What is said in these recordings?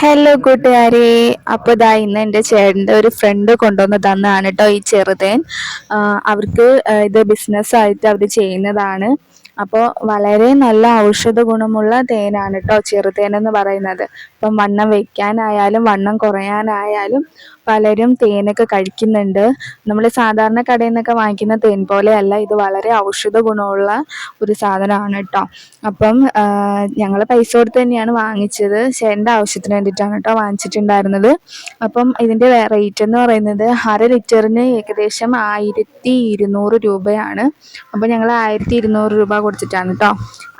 Hello കൂട്ടുകാരെ. അപ്പോൾ ഇതാ ഇന്ന് എന്റെ ചേട്ടന്റെ ഒരു ഫ്രണ്ട് കൊണ്ടുവന്ന് തന്നാണ് കേട്ടോ ഈ ചെറുതേൻ. അവർക്ക് ഇത് ബിസിനസ്സായിട്ട് അവർ ചെയ്യുന്നതാണ്. അപ്പോൾ വളരെ നല്ല ഔഷധ ഗുണമുള്ള തേനാണ് കേട്ടോ ചെറുതേൻ എന്ന് പറയുന്നത്. ഇപ്പം വണ്ണം വെക്കാനായാലും വണ്ണം കുറയാനായാലും പലരും തേനൊക്കെ കഴിക്കുന്നുണ്ട്. നമ്മൾ സാധാരണ കടയിൽ നിന്നൊക്കെ വാങ്ങിക്കുന്ന തേൻ പോലെയല്ല ഇത് വളരെ ഔഷധ ഗുണമുള്ള ഒരു സാധനമാണ് കേട്ടോ അപ്പം ഞങ്ങൾ പൈസ കൊടുത്ത് തന്നെയാണ് വാങ്ങിച്ചത്. ചേട്ടന്റെ ആവശ്യത്തിന് വേണ്ടിയിട്ടാണ് കേട്ടോ വാങ്ങിച്ചിട്ടുണ്ടായിരുന്നത്. അപ്പം ഇതിന്റെ റേറ്റ് എന്ന് പറയുന്നത് അര ലിറ്ററിന് ഏകദേശം ആയിരത്തി ഇരുന്നൂറ് രൂപയാണ്. അപ്പോൾ ഞങ്ങൾ ആയിരത്തി ഇരുന്നൂറ് രൂപ കൊടുത്തിട്ടാണ് കേട്ടോ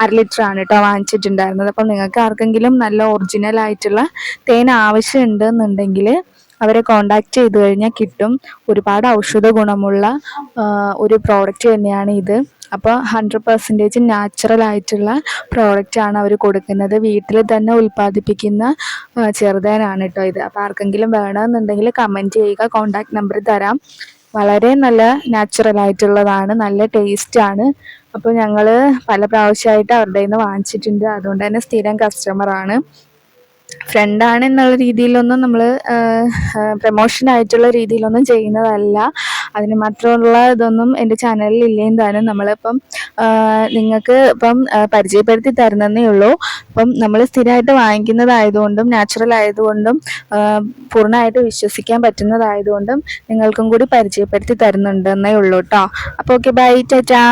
അര ലിറ്റർ ആണ് കേട്ടോ വാങ്ങിച്ചിട്ടുണ്ടായിരുന്നത്. അപ്പം നിങ്ങൾക്ക് ആർക്കെങ്കിലും നല്ല ഒറിജിനൽ ആയിട്ടുള്ള തേൻ ആവശ്യമുണ്ട് എന്നുണ്ടെങ്കിൽ അവരെ കോണ്ടാക്ട് ചെയ്ത് കഴിഞ്ഞാൽ കിട്ടും. ഒരുപാട് ഔഷധ ഗുണമുള്ള ഒരു പ്രോഡക്റ്റ് തന്നെയാണ് ഇത്. അപ്പോൾ ഹൺഡ്രഡ് പെർസെന്റേജ് നാച്ചുറൽ ആയിട്ടുള്ള പ്രോഡക്റ്റ് ആണ് അവർ കൊടുക്കുന്നത്. വീട്ടിൽ തന്നെ ഉൽപ്പാദിപ്പിക്കുന്ന ചെറുതേനാണ് കേട്ടോ ഇത്. അപ്പോൾ ആർക്കെങ്കിലും വേണമെന്നുണ്ടെങ്കിൽ കമന്റ് ചെയ്യുക. കോണ്ടാക്ട് നമ്പർ തരാം. വളരെ നല്ല നാച്ചുറൽ ആയിട്ടുള്ളതാണ് നല്ല ടേസ്റ്റ് ആണ്. അപ്പോൾ ഞങ്ങൾ പല പ്രാവശ്യമായിട്ട് അവരുടെ നിന്ന് വാങ്ങിച്ചിട്ടുണ്ട്. അതുകൊണ്ട് തന്നെ സ്ഥിരം കസ്റ്റമറാണ് ഫ്രണ്ടാണ് എന്നുള്ള രീതിയിലൊന്നും നമ്മൾ പ്രൊമോഷൻ ആയിട്ടുള്ള രീതിയിലൊന്നും ചെയ്യുന്നതല്ല. അതിന് മാത്രമുള്ള ഇതൊന്നും എന്റെ ചാനലിൽ ഇല്ലേ താനും നമ്മളിപ്പം നിങ്ങൾക്ക് ഇപ്പം പരിചയപ്പെടുത്തി തരുന്നതേ ഉള്ളൂ. അപ്പം നമ്മൾ സ്ഥിരമായിട്ട് വാങ്ങിക്കുന്നതായതുകൊണ്ടും നാച്ചുറൽ ആയതുകൊണ്ടും പൂർണമായിട്ട് വിശ്വസിക്കാൻ പറ്റുന്നതായതുകൊണ്ടും നിങ്ങൾക്കും കൂടി പരിചയപ്പെടുത്തി തരുന്നുണ്ടെന്നേ ഉള്ളൂ കേട്ടോ അപ്പോൾ ഓക്കെ ബൈ ടാറ്റാ.